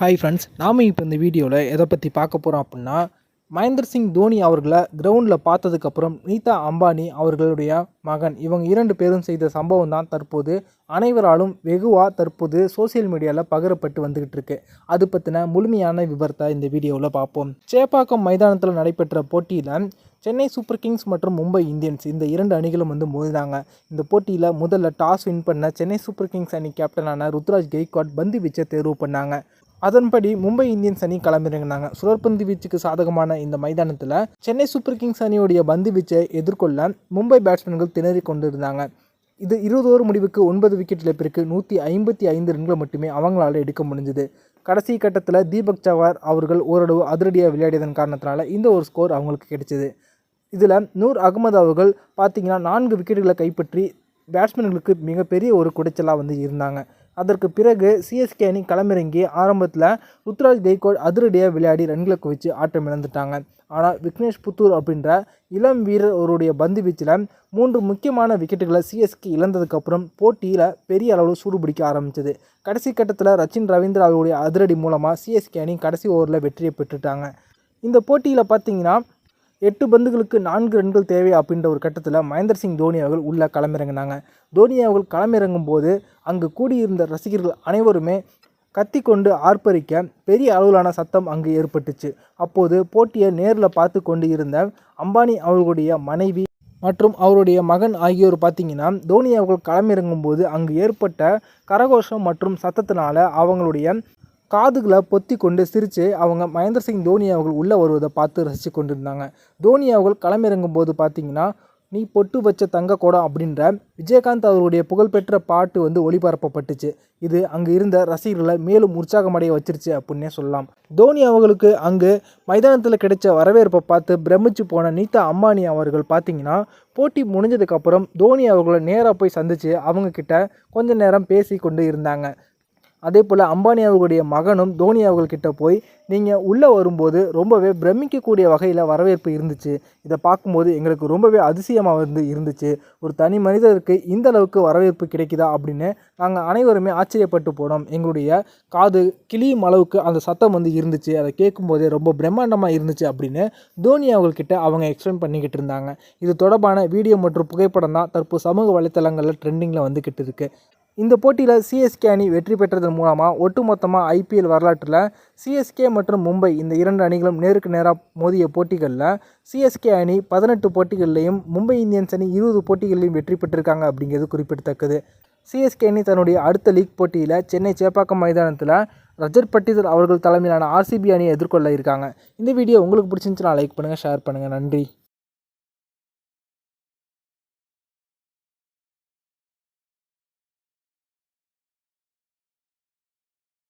Hi friends நாம் இப்போ இந்த வீடியோவில் எதை பற்றி பார்க்க போகிறோம் அப்படின்னா மகேந்திர சிங் தோனி அவர்களை கிரவுண்டில் பார்த்ததுக்கப்புறம் நீதா அம்பானி அவர்களுடைய மகன். இவங்க இரண்டு பேரும் செய்த சம்பவம் தான் தற்போது அனைவராலும் வெகுவாக தற்போது சோஷியல் மீடியாவில் பகிரப்பட்டு வந்துக்கிட்டு இருக்கு. அது பற்றின முழுமையான விவரத்தை இந்த வீடியோவில் பார்ப்போம். சேப்பாக்கம் மைதானத்தில் நடைபெற்ற போட்டியில் சென்னை சூப்பர் கிங்ஸ் மற்றும் மும்பை இந்தியன்ஸ் இந்த இரண்டு அணிகளும் வந்து மோதினாங்க. இந்த போட்டியில் முதல்ல டாஸ் வின் பண்ண சென்னை சூப்பர் கிங்ஸ் அணி கேப்டனான ருத்ராஜ் கெய்க்வாட் பந்து வீச்சை தேர்வு பண்ணாங்க. அதன்படி மும்பை இந்தியன்ஸ் அணி களமிறங்கினாங்க. சுழற்பந்து வீச்சுக்கு சாதகமான இந்த மைதானத்தில் சென்னை சூப்பர் கிங்ஸ் அணியுடைய பந்து வீச்சை எதிர்கொள்ள மும்பை பேட்ஸ்மேன்கள் திணறி கொண்டிருந்தாங்க. இது இருபது ஓவர் முடிவுக்கு ஒன்பது விக்கெட் இழப்பிற்கு நூற்றி ஐம்பத்தி ஐந்து ரன்களை மட்டுமே அவங்களால எடுக்க முடிஞ்சுது. கடைசி கட்டத்தில் தீபக் சவார் அவர்கள் ஓரளவு அதிரடியாக விளையாடியதன் காரணத்தினால இந்த ஒரு ஸ்கோர் அவங்களுக்கு கிடைச்சிது. இதில் நூர் அகமது அவர்கள் பார்த்திங்கன்னா நான்கு விக்கெட்டுகளை கைப்பற்றி பேட்ஸ்மேன்களுக்கு மிகப்பெரிய ஒரு குடைச்சலாக வந்து இருந்தாங்க. அதற்கு பிறகு சிஎஸ்கே அணி களமிறங்கி ஆரம்பத்தில் ருத்ராஜ் கெய்கோட் அதிரடியாக விளையாடி ரன்களை குவித்து ஆட்டம் இழந்துட்டாங்க. ஆனால் விக்னேஷ் புத்தூர் அப்படின்ற இளம் வீரர் அவருடைய பந்து வீச்சில் மூன்று முக்கியமான விக்கெட்டுகளை சிஎஸ்கே இழந்ததுக்கப்புறம் போட்டியில் பெரிய அளவில் சூடுபிடிக்க ஆரம்பித்தது கடைசி கட்டத்தில் ரச்சின் ரவீந்திரா அவருடைய அதிரடி மூலமாக சிஎஸ்கே அணி கடைசி ஓவரில் வெற்றியை பெற்றுட்டாங்க. இந்த போட்டியில் பார்த்தீங்கன்னா எட்டு பந்துகளுக்கு நான்கு ரன்கள் தேவை அப்படின்ற ஒரு கட்டத்தில் மகேந்திர சிங் தோனி அவர்கள் உள்ளே களமிறங்கினாங்க. தோனி அவர்கள் களமிறங்கும் போது அங்கு கூடியிருந்த ரசிகர்கள் அனைவருமே கத்தி கொண்டு ஆர்ப்பரிக்க பெரிய அளவிலான சத்தம் அங்கு ஏற்பட்டுச்சு. அப்போது போட்டியை நேரில் பார்த்து கொண்டு இருந்த அம்பானி அவர்களுடைய மனைவி மற்றும் அவருடைய மகன் ஆகியோர் பார்த்தீங்கன்னா தோனி அவர்கள் களமிறங்கும் போது அங்கு ஏற்பட்ட கரகோஷம் மற்றும் சத்தத்தினால அவங்களுடைய காதுகளை பொத்தி கொண்டு சிரித்து அவங்க மகேந்திர சிங் தோனி அவர்கள் உள்ளே வருவதை பார்த்து ரசித்து கொண்டிருந்தாங்க. தோனி அவர்கள் களமிறங்கும் போது பார்த்தீங்கன்னா நீ பொட்டு வச்ச தங்க குடம் அப்படின்ற விஜயகாந்த் அவருடைய புகழ்பெற்ற பாட்டு வந்து ஒளிபரப்பப்பட்டுச்சு. இது அங்கு இருந்த ரசிகர்களை மேலும் உற்சாகமடைய வச்சிருச்சு அப்படின்னே சொல்லலாம். தோனி அவர்களுக்கு அங்கு மைதானத்தில் கிடைச்ச வரவேற்பை பார்த்து பிரமிச்சு போன நீதா அம்பானி அவர்கள் பார்த்தீங்கன்னா போட்டி முடிஞ்சதுக்கப்புறம் தோனி அவர்களை நேராக போய் சந்தித்து அவங்கக்கிட்ட கொஞ்ச நேரம் பேசி கொண்டு இருந்தாங்க. அதே போல் அம்பானி அவர்களுடைய மகனும் தோனி அவர்கள்கிட்ட போய் நீங்கள் உள்ளே வரும்போது ரொம்பவே பிரமிக்கக்கூடிய வகையில் வரவேற்பு இருந்துச்சு. இதை பார்க்கும்போது எங்களுக்கு ரொம்பவே அதிசயமாக வந்து இருந்துச்சு. ஒரு தனி மனிதருக்கு இந்த அளவுக்கு வரவேற்பு கிடைக்குதா? அப்படின்னு நாங்கள் அனைவருமே ஆச்சரியப்பட்டு போனோம். எங்களுடைய காது கிளியும் அளவுக்கு அந்த சத்தம் வந்து இருந்துச்சு. அதை கேட்கும்போதே ரொம்ப பிரம்மாண்டமாக இருந்துச்சு அப்படின்னு தோனி அவர்கள்கிட்ட அவங்க எக்ஸ்பிளைன் பண்ணிக்கிட்டு இருந்தாங்க. இது தொடர்பான வீடியோ மற்றும் புகைப்படம் தான் தற்போது சமூக வலைத்தளங்களில் ட்ரெண்டிங்கில் வந்துக்கிட்டு இருக்குது இந்த போட்டியில் சிஎஸ்கே அணி வெற்றி பெற்றதன் மூலமாக ஒட்டுமொத்தமாக ஐபிஎல் வரலாற்றில் சிஎஸ்கே மற்றும் மும்பை இந்த இரண்டு அணிகளும் நேருக்கு நேராக மோதிய போட்டிகளில் சிஎஸ்கே அணி பதினெட்டு போட்டிகள்லையும் மும்பை இந்தியன்ஸ் அணி இருபது போட்டிகள்லையும் வெற்றி பெற்றிருக்காங்க அப்படிங்கிறது குறிப்பிடத்தக்கது. சிஎஸ்கே அணி தன்னுடைய அடுத்த லீக் போட்டியில் சென்னை சேப்பாக்கம் மைதானத்தில் ரஜத் பட்டிதர் அவர்கள் தலைமையிலான ஆர்சிபி அணியை எதிர்கொள்ள இருக்காங்க. இந்த வீடியோ உங்களுக்கு பிடிச்சிருந்துச்சுன்னா லைக் பண்ணுங்கள் ஷேர் பண்ணுங்கள் நன்றி.